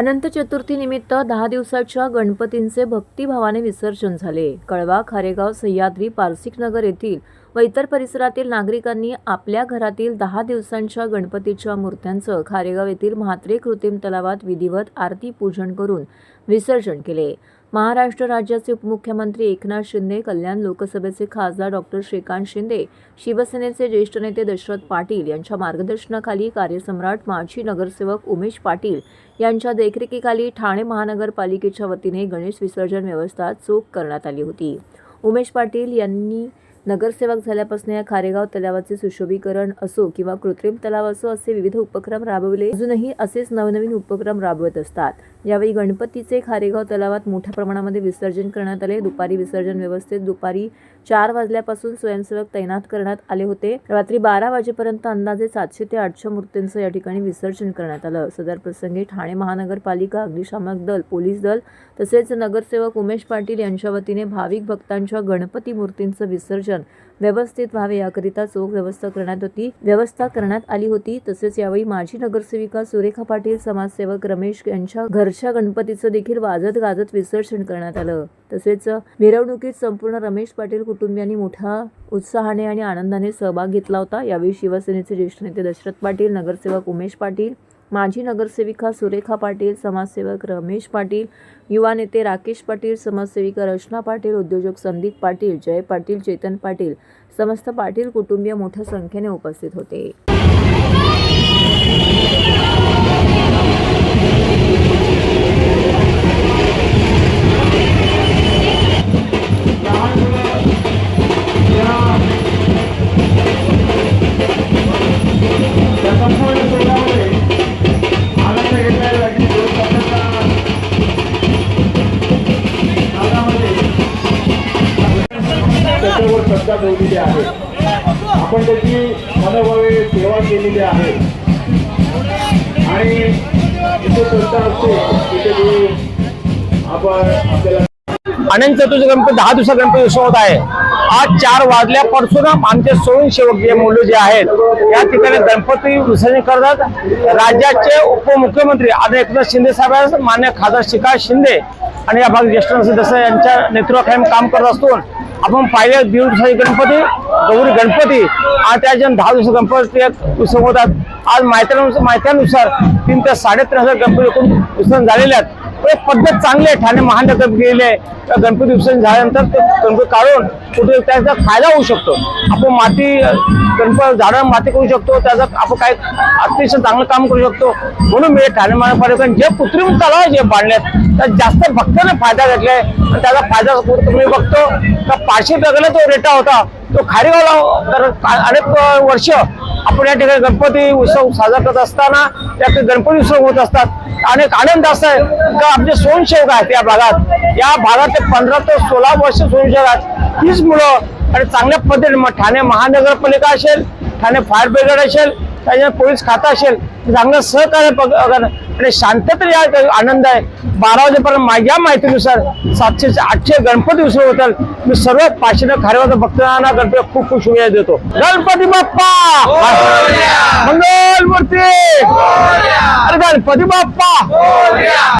अनंत चतुर्थीनिमित्त दहा दिवसाच्या गणपतींचे भक्तिभावाने विसर्जन झाले. कळवा खारेगाव सह्याद्री पारसिकनगर येथील व इतर परिसरातील नागरिकांनी आपल्या घरातील दहा दिवसांच्या गणपतीच्या मूर्त्यांचं खारेगाव येथील म्हात्रे कृत्रिम तलावात विधिवत आरती पूजन करून विसर्जन केले. महाराष्ट्र राज्याचे उपमुख्यमंत्री एकनाथ शिंदे कल्याण लोकसभेचे खासदार डॉक्टर श्रीकांत शिंदे शिवसेनेचे ज्येष्ठ नेते दशरथ पाटील यांच्या मार्गदर्शनाखाली कार्यसम्राट माजी नगरसेवक उमेश पाटील यांच्या देखरेखीखाली ठाणे महानगरपालिकेच्या वतीने गणेश विसर्जन व्यवस्था चोख करण्यात आली होती. उमेश पाटील यांनी नगरसेवक झाल्यापासून या खारेगाव तलावाचे सुशोभीकरण असो किंवा कृत्रिम तलाव असो असे विविध उपक्रम राबवले. अजूनही असेच नवनवीन उपक्रम राबवत असतात. यावेळी गणपतीचे खारेगाव तलावात मोठ्या प्रमाणामध्ये विसर्जन करण्यात आले. दुपारी विसर्जन व्यवस्थेत दुपारी चार वाजल्यापासून स्वयंसेवक तैनात करण्यात आले होते. रात्री बारा वाजेपर्यंत अंदाजे सातशे ते आठशे मूर्तींचं या ठिकाणी विसर्जन करण्यात आलं. सदर प्रसंगी ठाणे महानगरपालिका अग्निशामक दल पोलीस दल तसेच नगरसेवक उमेश पाटील यांच्या वतीने भाविक भक्तांच्या गणपती मूर्तींचं विसर्जन व्यवस्थित व्हावे याकरिता चोख व्यवस्था करण्यात होती. व्यवस्था करण्यात आली होती. तसेच यावेळी माजी नगरसेविका सुरेखा पाटील समाजसेवक रमेश यांच्या घरच्या गणपतीचं देखील वाजत गाजत विसर्जन करण्यात आलं. तसेच मिरवणुकीत संपूर्ण रमेश पाटील कुटुंबियांनी मोठ्या उत्साहाने आणि आनंदाने सहभाग घेतला होता. यावेळी शिवसेनेचे ज्येष्ठ नेते दशरथ पाटील नगरसेवक उमेश पाटील माजी नगरसेविका सुरेखा पाटील समाजसेवक रमेश पाटील युवा नेते राकेश पाटील समाजसेविका रचना पाटील उद्योजक संदीप पाटील जय पाटील चेतन पाटील समस्त पाटील कुटुंबीय मोठ्या संख्येने उपस्थित होते. त्या संपूर्ण सोहळ्यामध्ये त्याच्यावर श्रद्धा आहे. आपण त्याची मनोभावे सेवा केलेली आहे. आणि जिथे श्रद्धा असते. तिथे आपण आपल्याला अनंत चतुर्थ गणपती दहा दिवसा गणपती उत्सव होत आहे. आज चार वाजल्या परशुराम आमचे स्वयंसेवक जे मुलं जे आहेत या ठिकाणी गणपती विसर्जन करतात. राज्याचे उपमुख्यमंत्री आदरणीय एकनाथ शिंदे साहेब मान्य खासदार श्रीकांत शिंदे आणि या भाग ज्येष्ठ सदस्य यांच्या नेतृत्वाखाली काम करत असून आपण पाहिले दीड दिवसाचे गणपती गौरी गणपती आणि त्याच्या दहा दिवस गणपती उत्सव होतात. आज माहित्यानुसार माहित्यानुसार तीन ते साडेतीन हजार गणपती एकूण उत्सव झालेले आहेत. एक पद्धत चांगली आहे. ठाणे महानगर गेले तर गणपती विसर्जन झाल्यानंतर ते गणपती काढून कुठे त्याचा फायदा होऊ शकतो. आपण माती गणपती झाडं माती करू शकतो त्याचा आपण काय अतिशय चांगलं काम करू शकतो. म्हणून मी ठाणे महानगरपालिकेने जे कृत्रिम तलाव जे बांधलेत त्यात जास्त भक्ताने फायदा घेतलाय. आणि त्याचा फायदा कुठं तुम्ही बघतो का पाचशे टक्क्याला तो रेटा होता. तो खारीवाला तर अनेक वर्ष आपण या ठिकाणी गणपती उत्सव साजरा करत असताना त्या गणपती उत्सव होत असतात. अनेक आनंद असा आहे का आमचे स्वयंसेवक आहेत या भागात. या भागात पंधरा ते सोळा वर्ष स्वयंसेवक आहेत. तीच मुलं आणि चांगल्या पद्धतीने मग ठाणे महानगरपालिका असेल ठाणे फायर ब्रिगेड असेल त्याच्या पोलीस खाता असेल चांगलं सहकार्य बघ- आणि शांतता या आनंद आहे. बारा वाजेपर्यंत माझ्या माहितीनुसार सातशे आठशे गणपती उत्सव होतात मी सर्व पाचशेनं खारेवाचा भक्तांना गणपती खूप खूप शुभेच्छा देतो. गणपती बाप्पा! मंगल मूर्ती अरे गणपती बाप्पा!